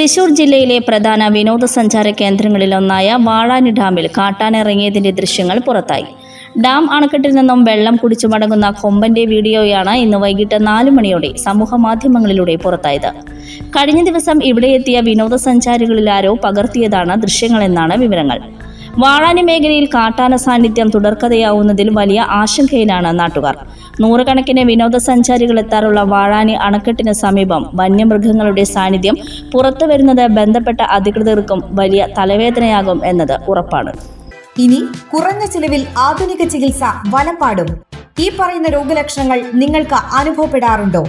തൃശൂർ ജില്ലയിലെ പ്രധാന വിനോദസഞ്ചാര കേന്ദ്രങ്ങളിലൊന്നായ വാഴാനി ഡാമിൽ കാട്ടാനിറങ്ങിയതിന്റെ ദൃശ്യങ്ങൾ പുറത്തായി. ഡാം അണക്കെട്ടിൽ നിന്നും വെള്ളം കുടിച്ചു മടങ്ങുന്ന കൊമ്പന്റെ വീഡിയോയാണ് ഇന്ന് വൈകിട്ട് നാല് മണിയോടെ സമൂഹ മാധ്യമങ്ങളിലൂടെ പുറത്തായത്. കഴിഞ്ഞ ദിവസം ഇവിടെ എത്തിയ വിനോദസഞ്ചാരികളിൽ ആരോ പകർത്തിയതാണ് ദൃശ്യങ്ങളെന്നാണ് വിവരങ്ങൾ. വാഴാനി മേഖലയിൽ കാട്ടാന സാന്നിധ്യം തുടർക്കഥയാവുന്നതിൽ വലിയ ആശങ്കയിലാണ് നാട്ടുകാർ. നൂറുകണക്കിന് വിനോദസഞ്ചാരികൾ എത്താറുള്ള വാഴാനി അണക്കെട്ടിന് സമീപം വന്യമൃഗങ്ങളുടെ സാന്നിധ്യം പുറത്തു വരുന്നത് ബന്ധപ്പെട്ട അധികൃതർക്കും വലിയ തലവേദനയാകും എന്നത് ഉറപ്പാണ്. ഇനി കുറഞ്ഞ ചിലവിൽ ആധുനിക ചികിത്സ വലപ്പാടും. ഈ പറയുന്ന രോഗലക്ഷണങ്ങൾ നിങ്ങൾക്ക് അനുഭവപ്പെടാറുണ്ടോ?